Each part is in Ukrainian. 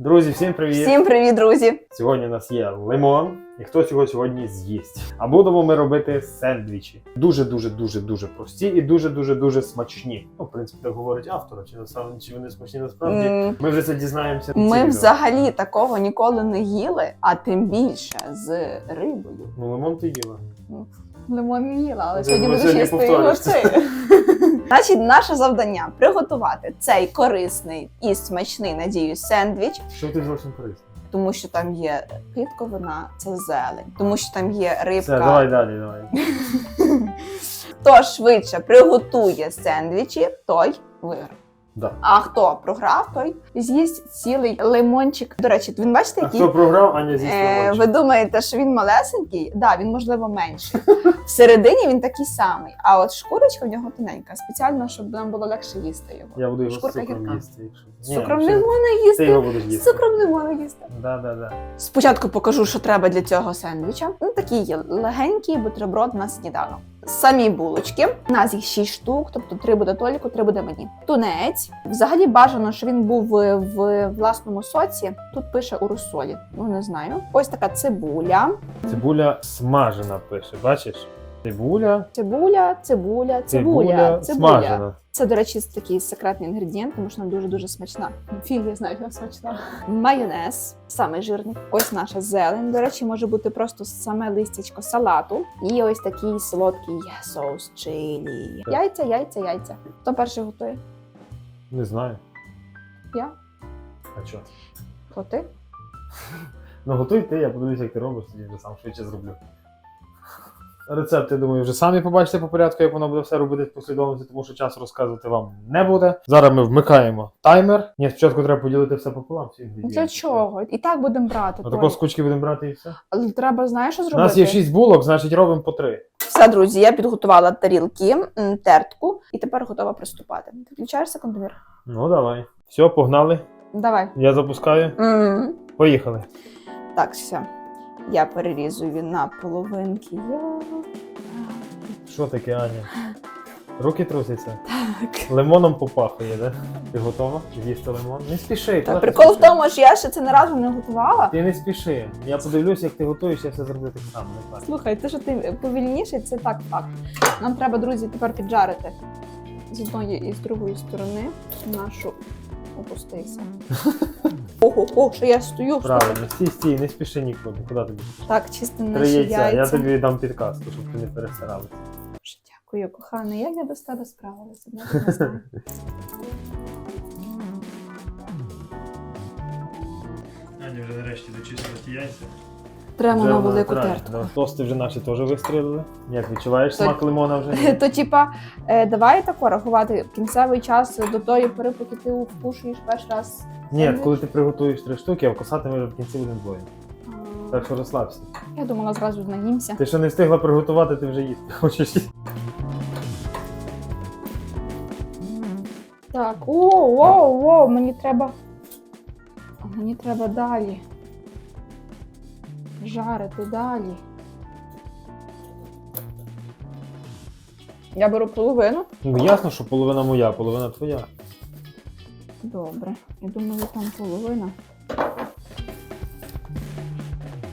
Друзі, всім привіт! Всім привіт, друзі! Сьогодні у нас є лимон, і хтось його сьогодні з'їсть. А будемо ми робити сендвічі. Дуже дуже дуже дуже прості і дуже дуже дуже смачні. Ну, в принципі, так говорить автор. Чи насправді чи вони смачні насправді? М, Ми вже це дізнаємося. Ми взагалі такого ніколи не їли, а тим більше з рибою. Ну, лимон ти їла. Лимон їла, але сьогодні сьогодні їсти його цей. Значить, наше завдання приготувати цей корисний і смачний, надіюсь, сендвіч, Що ти зовсім корисний? тому що там є клітковина, це зелень, тому що там є рибка. Все, давай далі, давай. Хто швидше приготує сендвічі, той виграє. Да. А хто програв, той з'їсть цілий лимончик. До речі, він бачите, А який хто програв, Аня з'їсть Е, лимончик. ви думаєте, що він малесенький? Да, він можливо менший. Всередині він такий самий, а от шкурочка в нього тоненька, спеціально, щоб нам було легше їсти його. Я буду його з шкурка цукром гірка. їсти. Якщо... З цукром не можна Ти їсти. його будеш З цукром не можна їсти. Да, да, да. Спочатку покажу, що треба для цього сендвіча. Ну, такий легенький бутерброд на сніданок. Самі булочки. У нас їх 6 штук, тобто 3 буде Толіку, 3 буде мені. Тунець. Взагалі бажано, що він був в, власному соці. Тут пише у розсолі. Ну не знаю. Ось така цибуля. Цибуля смажена пише, бачиш? Цибуля, Цибуля, цибуля, цибуля, цибуля, смажена. Це, до речі, такий секретний інгредієнт, тому що вона дуже-дуже смачна. Фіг, я знаю, вона смачна. Майонез, самий жирний. Ось наша зелень. До речі, може бути просто саме листячко салату. І ось такий солодкий соус чилі. Яйця, яйця, яйця. Хто перший готує? Не знаю. Я? А що? Хто ти? Ну готуй ти, я подивлюся, як ти робиш, тоді сам швидше зроблю. Рецепт, я думаю, вже самі побачите по порядку, як воно буде все робити в послідовності, тому що часу розказувати вам не буде. Зараз ми вмикаємо таймер. Ні, спочатку треба поділити все пополам. Всі інгредієнти. Для чого? І так будемо брати. Отако Толік. з кучки будемо брати і все. Але треба, знаєш, що У зробити? нас є 6 булок, значить робимо по 3. Все, друзі, я підготувала тарілки, м, тертку, і тепер готова приступати. Ти включаєш секундомір? Ну давай. Все, погнали. Давай. Я запускаю. М. Поїхали. Так, все. Я перерізую на половинки. Я... Що таке, Аня? Руки трусяться. Так. Лимоном попахує, да? Ти готова? З'їсти лимон? Не спіши. Та ти прикол в тому, що я ще це не разу не готувала. Ти не спіши. Я подивлюсь, як ти готуєш, я все зроблю так само. Не так. Слухай, те, що ти повільніший, це так факт. Нам треба, друзі, тепер піджарити з одної і з другої сторони нашу. Опустися. Ого, о, що я стою. Правильно, стій, стій, не спіши нікуди. Куди тобі? Так, чисто Три яйця. яйця. Я тобі дам підказку, щоб ти не перестаралася. Дуже Дякую, кохана. Як я без тебе справилася? Я не знаю. Аня вже нарешті дочистила ті яйця. Прямо на велику тертку. Тости вже наші теж вистрілили. Як відчуваєш То- смак лимона вже? То, типа, е, давай тако рахувати кінцевий час до тої пори, поки ти вкушуєш перший раз. Ні, коли ти приготуєш три штуки, а вкусати ми вже в кінці будемо двоє. Так що розслабся. Я думала, зразу наїмся. Ти що не встигла приготувати, ти вже їсти хочеш. Так, о, о, о, мені треба. Мені треба далі. Жарити далі. Я беру половину. Ну ясно, що половина моя, половина твоя. Добре. Я думаю, там половина.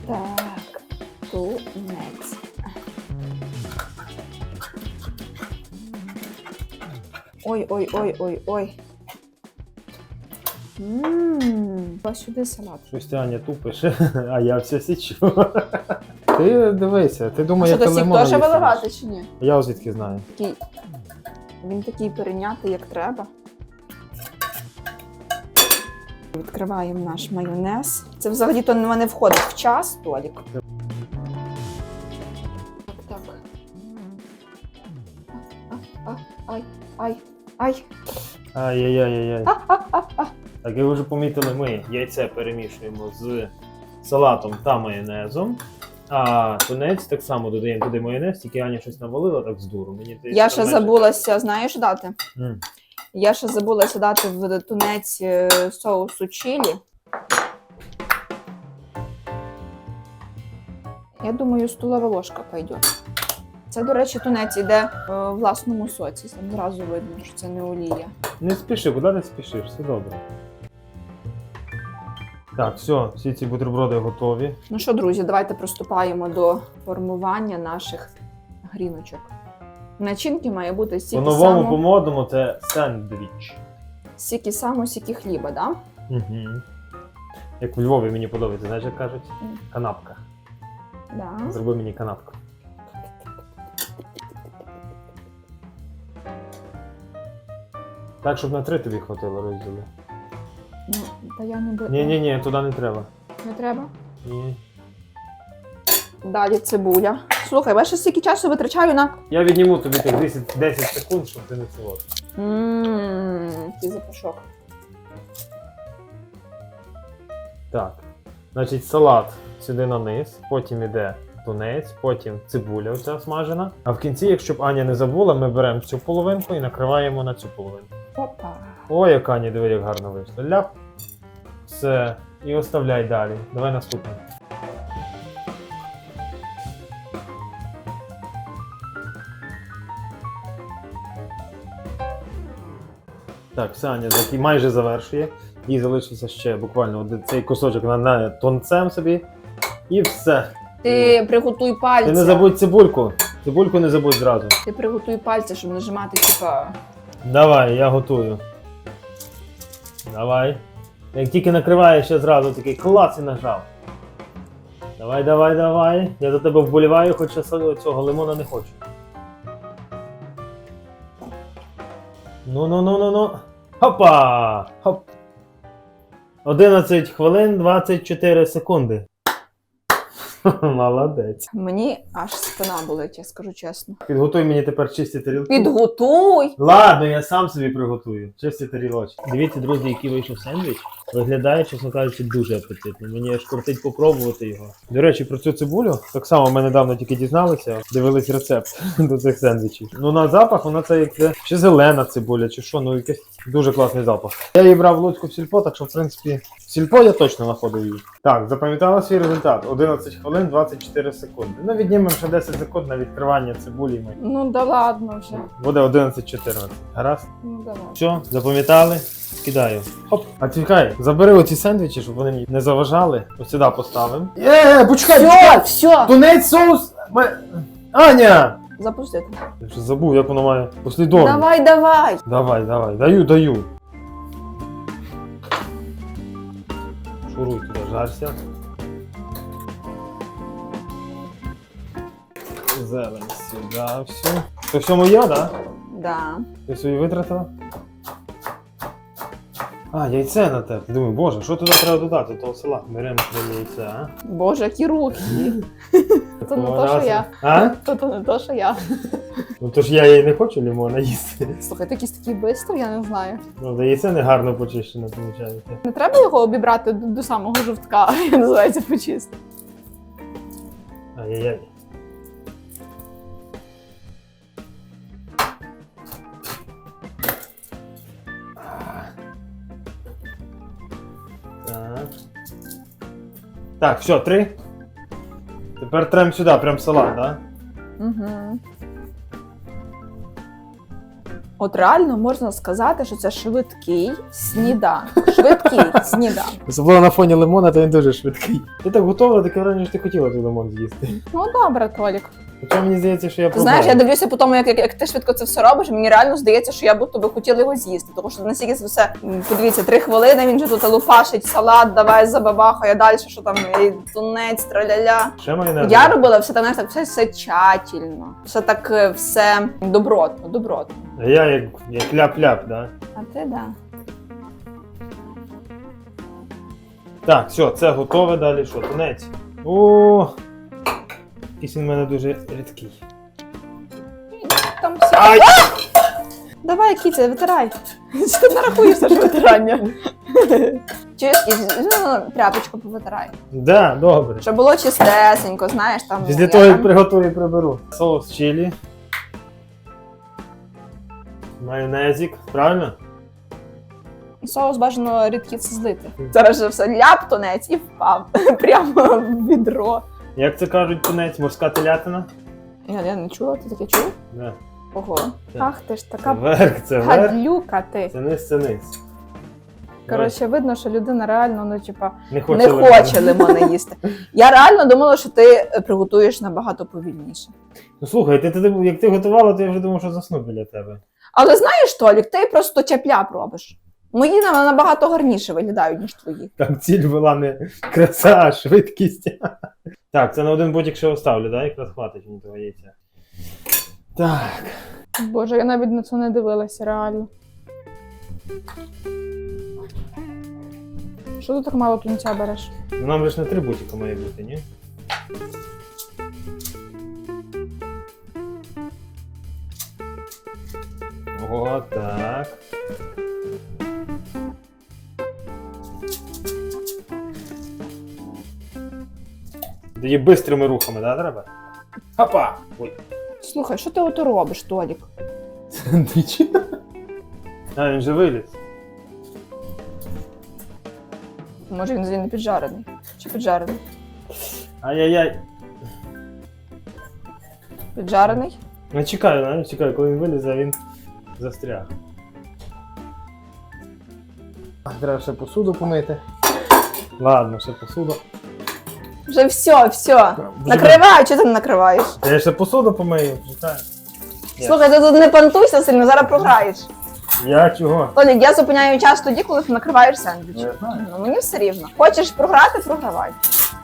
Так, тунець. Ой, ой, ой, ой, ой. Ммм, ось сюди салат. Щось ти Аня тупиш, а я все січу. Ти дивися, ти думаєш, що як до сік лимон теж виливати чи ні? Я звідки знаю. Такий, він такий перейнятий, як треба. Відкриваємо наш майонез. Це взагалі-то в мене входить в час, Толік. Так, так. А, а, ай, ай, ай. Ай-яй-яй-яй. А, а, а. Так, як ви вже помітили, ми яйце перемішуємо з салатом та майонезом. А тунець так само додаємо туди майонез, тільки Аня щось навалила так з дуру. Мені здається, Я ще забулася, знаєш, дати? М. Я ще забулася дати в тунець е, соусу чилі. Я думаю, столова ложка пойде. Це, до речі, тунець іде е, в власному соці. Там зразу видно, що це не олія. Не спіши, куди ти спішиш, все добре. Так, все, всі ці бутерброди готові. Ну що, друзі, давайте приступаємо до формування наших гріночок. Начинки має бути стільки По-новому, само, по-модному це сендвіч. стільки само, стільки хліба, да? Угу. Як в Львові мені подобається, знаєш, як кажуть? Мгм. Канапка. Да. Зроби мені канапку. Так, щоб на три тобі хватило розділи. Ну, та я не би... Ні, ні, ні, туди не треба. Не треба. Ні. Далі цибуля. Слухай, я ще стільки часу витрачаю на. Я відніму тобі тих 10, 10 секунд, щоб ти не ціло. Ммм, який запашок. Так. Значить, салат сюди на низ, потім іде тунець, потім цибуля оця смажена. А в кінці, якщо б Аня не забула, ми беремо цю половинку і накриваємо на цю половинку. Опа. Ой, як Аня, диви, як гарно вийшло. Ляп. Все. І оставляй далі. Давай наступне. Так, все, Аня закі- майже завершує. Їй залишився ще буквально один цей кусочок на, на тонцем собі. І все. Ти приготуй пальця. Ти не забудь цибульку. Цибульку не забудь зразу. Ти приготуй пальця, щоб нажимати, типа. Давай, я готую. Давай. Як тільки накриваєш, ще зразу такий клас і нажав. Давай, давай, давай. Я за тебе вболіваю, хоча цього лимона не хочу. Ну, ну, ну, ну, ну. Хопа! Хоп. 11 хвилин 24 секунди. Молодець. Мені аж спина болить, я скажу чесно. Підготуй мені тепер чисті тарілки. Підготуй! Ладно, я сам собі приготую. Чисті тарілочки. Дивіться, друзі, який вийшов сендвіч. Виглядає, чесно кажучи, дуже апетитно. Мені аж кортить попробувати його. До речі, про цю цибулю так само ми недавно тільки дізналися, дивились рецепт до цих сендвічів. Ну на запах вона це як це чи зелена цибуля, чи що, ну якийсь дуже класний запах. Я її брав в Луцьку в сільпо, так що в принципі в сільпо я точно знаходив її. Так, запам'ятала свій результат. 11 хвилин 24 секунди. Ну віднімемо ще 10 секунд на відкривання цибулі. Ми. Ну да ладно вже. Буде 11-14. Гаразд? Ну давай. Все, запам'ятали? Кидаю. Хоп. А чекай, забери оці сендвічі, щоб вони мені не заважали. Ось сюди поставимо. Е, почекай, Все, все! Тунець соус. Ме- Аня! Запустити. Я вже забув, як воно має послідовно. Давай, давай! Давай, давай. Даю, даю. Шуруй туди, жарся. Зелень сюди, все. Це все моє, так? Да? Да. Ти свої витратила? А, яйце на те. Думаю, боже, що туди треба додати? Того села. Беремо три яйця, а? Боже, які руки. Це не то, що я. А? То, то не то, що я. Ну то ж я її не хочу лимона їсти. Слухай, ти якийсь такий бистрий, я не знаю. Ну, да яйце не гарно почищене, виходить. Не треба його обібрати до, до самого жовтка, я називається почисти. Ай-яй-яй. Так. Так, все, три. Тепер трем сюди, прям салат, да? Угу. От реально можна сказати, що це швидкий сніданок. Швидкий сніданок. Особливо на фоні лимона, то він дуже швидкий. Ти так готова, таке враження, що ти хотіла той лимон з'їсти. Ну добре, Толік. Хоча мені здається, що я Ти знаєш, я дивлюся по тому, як, як, як ти швидко це все робиш. Мені реально здається, що я будто би хотіла його з'їсти. Тому що настільки це все м, подивіться, три хвилини він же тут лупашить салат, давай забабахає далі, що там і тунець, траляля. Ще майонез. Я робила все так, знаєш, так все, все тщательно, все так е, все добротно, добротно. А я як, як ляп-ляп, да? А ти да. Так, все, це готове далі. Що, тунець? О, він в мене дуже рідкий. Там все. Ай! Давай, кіця, витирай. Що ти не рахуєш це ж витирання? Чуєш, Кіць, ну, тряпочку повитирай. Да, добре. Щоб було чистесенько, знаєш, там. Після я того, як там- приготую, приберу. Соус чилі. Майонезик, правильно? Соус бажано рідкий злити. Зараз же все ляп тонець і впав прямо в відро. Як це кажуть, тунець, морська телятина? Я, я не чула, ти таке чув? Да. Ого. Так. Ах, ти ж Це така верх, це верх. гадлюка ти. Це низ, це низ. Коротше, видно, що людина реально, ну, типа, Не хоче. не хоче лимони їсти. Я реально думала, що ти приготуєш набагато повільніше. Ну слухай, ти, ти, як ти готувала, то я вже думав, що засну біля тебе. Але знаєш, Толік, ти просто тяп-ляп робиш. Мої на- набагато гарніше виглядають, ніж твої. Там ціль була не краса, а швидкість. Так, це на один ботик ще оставлю, да? Якраз хватить мені того яйця. Так. Боже, я навіть на це не дивилася, реально. Що ти так мало тунця береш? Ну нам же ж не три ботика має бути, ні? О, так. Тоді бистрими рухами, да, треба? Хапа! Ой. Слухай, що ти ото робиш, Толік? Двічі. А, він же виліз. Може він взагалі не піджарений? Чи піджарений? Ай-яй-яй. Піджарений? Ну чекаю, ну, чекаю, коли він вилізе, він застряг. А, Треба ще посуду помити. Ладно, ще посуду. Вже все, все. Вже- Накривай, чого ти не накриваєш? Я ще посуду помию, чекаю. Ні. Слухай, ти тут не пантуйся сильно, зараз програєш. Я чого? Толік, я зупиняю час тоді, коли ти накриваєш сендвіч. Я знаю. Ну, мені все рівно. Хочеш програти, програвай.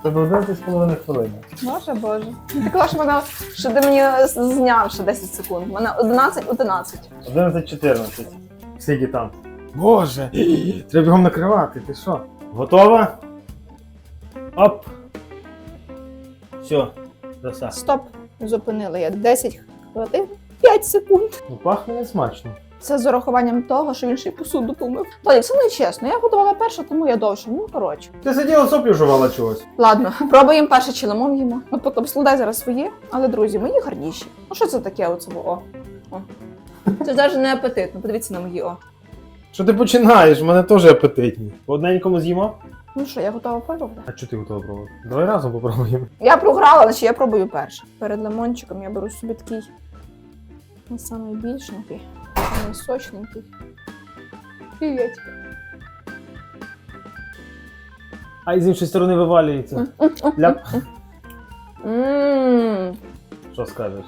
Тебе 11 з половиною хвилини. Боже, боже. Ти казала, що, мене, що ти мені зняв ще 10 секунд. У мене 11, 11. 11-14. Скільки там? Боже! Треба бігом накривати, ти що? Готова? Оп! Все, краса. Стоп. Зупинила я 10 хвилин, 5 секунд. Ну пахне не смачно. Це з урахуванням того, що він ще й посуду помив. Толік, це не чесно. Я готувала перша, тому я довше. Ну, коротше. Ти сиділа соплю жувала чогось. Ладно, пробуємо перше чи лимон їмо. От потім складай зараз свої, але друзі, мої гарніші. Ну що це таке оце? О. О. Це навіть не апетитно. Подивіться на мої о. Що ти починаєш? У мене теж апетитні. По одненькому з'їмо? Ну що, я готова пробувати? А що ти готова пробувати? Давай разом попробуємо. Я програла, значить я пробую перше. Перед лимончиком я беру собі такий ну, самий більшенький, самий сочненький. Привіт. А з іншої сторони вивалюється. Ляп. Ммм. Що скажеш?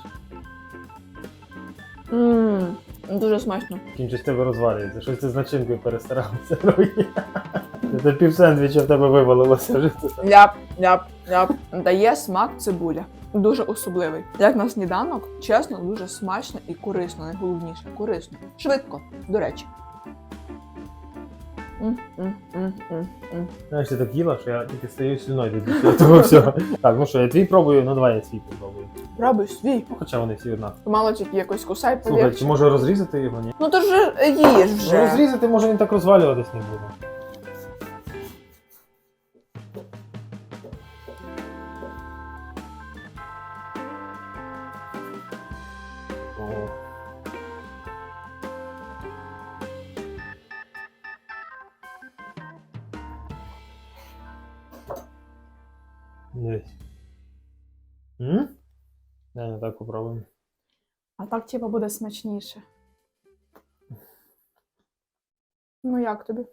Ммм. Дуже смачно. Кінчить тебе розвалюється. Щось ти з начинкою перестарався. Це пів сендвіча в тебе вивалилося. Ляп, ляп, ляп. Дає смак цибуля. Дуже особливий. Як на сніданок, чесно, дуже смачно і корисно. Найголовніше корисно. Швидко, до речі. М, м, м, м, м. Знаєш, ти так їла, що я тільки стою слюною від цього того всього. Так, ну що, я твій пробую, ну давай я свій попробую. Пробуй свій. Ну, Хоча вони всі однакові. Мало тільки якось кусай Слухай, повір. чи може розрізати його? Ні? Ну то ж їж Ну, вже. розрізати, може він так розвалюватись не буде. Дивись. М? Дай не так попробуємо. А так типа буде смачніше. Ну як тобі?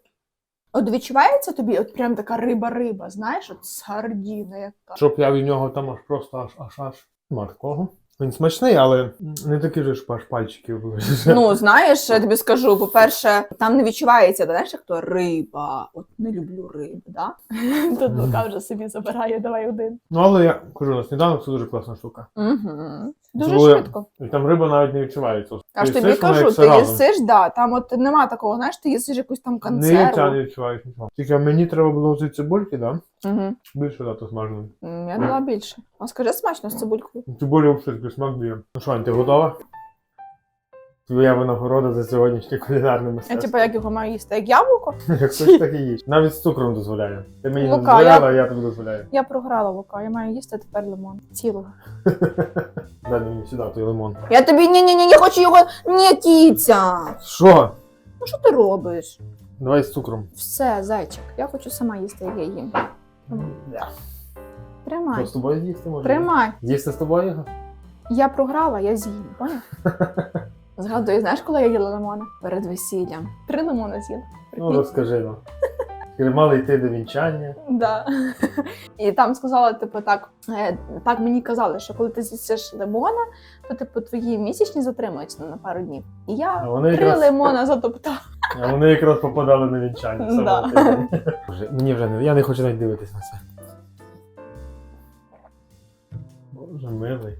От відчувається тобі от прям така риба-риба, знаєш, от сардіна яка. Щоб я від нього там аж просто аж аж аж. Нема такого. Він смачний, але не такий же ж аж пальчиків. Ну, знаєш, я тобі скажу, по-перше, там не відчувається, знаєш, як то риба. От не люблю рибу, да? Тут Лука вже собі забирає, давай один. Ну, але я кажу, на сніданок це дуже класна штука. Угу. Дуже швидко. І там риба навіть не відчувається. Я ж тобі кажу, ти їсиш, да, там от нема такого, знаєш, ти їсиш якусь там Не яйця консерву. не відчуваєш нічого. Тільки мені треба було ці цибульки, да? Угу. Більше дати смаженої. Я дала більше. А скажи смачно з цибулькою. Цибулі взагалі такий смак дає. Ну що, Ань, ти готова? Твоя винагорода за сьогоднішнє кулінарне Я мистецтво. типу, як його маю їсти? Як яблуко? Як хочеш, так і їж. Навіть з цукром дозволяє. Ти мені не Лука, дозволяла, а я тобі дозволяю. Я програла Лука, я маю їсти тепер лимон. Цілого. Дай мені сюди той лимон. Я тобі ні ні ні не хочу його. Ні, кіця. Що? Ну що ти робиш? Давай з цукром. Все, зайчик, я хочу сама їсти, як я їм. Що, Тримай. з тобою з'їсти можна? Тримай. З'їсти з тобою його? Я програла, я з'їм, поняв? Згадую, знаєш, коли я їла лимони? Перед весіллям. Три лимони з'їла. Ну розкажи нам. Мали йти до вінчання. Да. І там сказала, типу, так, е, так мені казали, що коли ти з'їсиш лимона, то типу твої місячні затримуються на пару днів. І я вони три якраз, лимона затоптала. а вони якраз попадали на вінчання. Да. Боже, Мені вже не. Я не хочу навіть дивитись на це. Боже милий.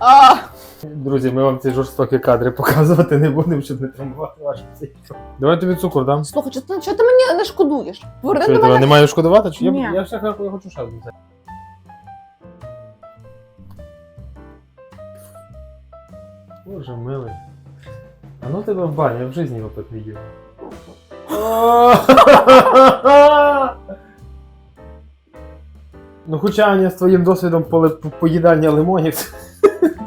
А, Друзі, ми вам ці жорстокі кадри показувати не будемо, щоб не травмувати ваш психіку. Давай тобі цукор дам. слухай, що ти, ти мені не шкодуєш? Поверни Що я до тебе мене. не маю шкодувати? Чи я, Ні. я все я хочу ще взяти. Боже милий. А ну тебе в баню, я в житті його так не їв. Ну, хоча Аня з твоїм досвідом поле- поїдання лимонів,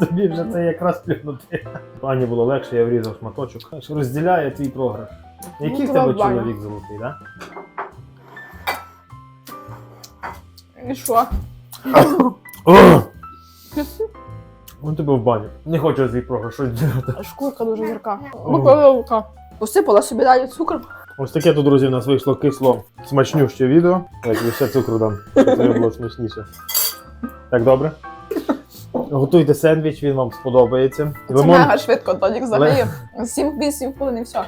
тобі вже це якраз плюнути. Ані було легше, я врізав шматочок. Розділяє твій програш. Який в Ну, тебе чоловік золотий, так? І що? Он тебе в баню. Не хочу твій програш, щось ділати. Шкурка дуже гірка. Буковилка. Посипала собі далі цукор. Ось таке тут, друзі, у нас вийшло кисло смачнюще відео. Я тобі ще цукру дам, щоб тобі було смачніше. Так добре? Готуйте сендвіч, він вам сподобається. Це Лимон. мега швидко, Тодік взагалі. 7-8 хвилин і все.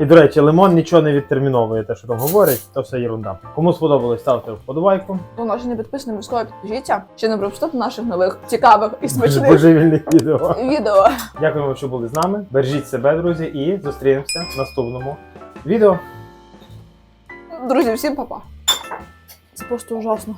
І до речі, лимон нічого не відтерміновує, те, що там говорять, то все ерунда. Кому сподобалось, ставте вподобайку. Ну, наші не підписані, обов'язково підпишіться. Ще не пропустити наших нових цікавих і смачних Божевільних відео. відео. Дякуємо, що були з нами. Бережіть себе, друзі, і зустрінемося в наступному відео. Друзі, всім па-па. Це просто ужасно.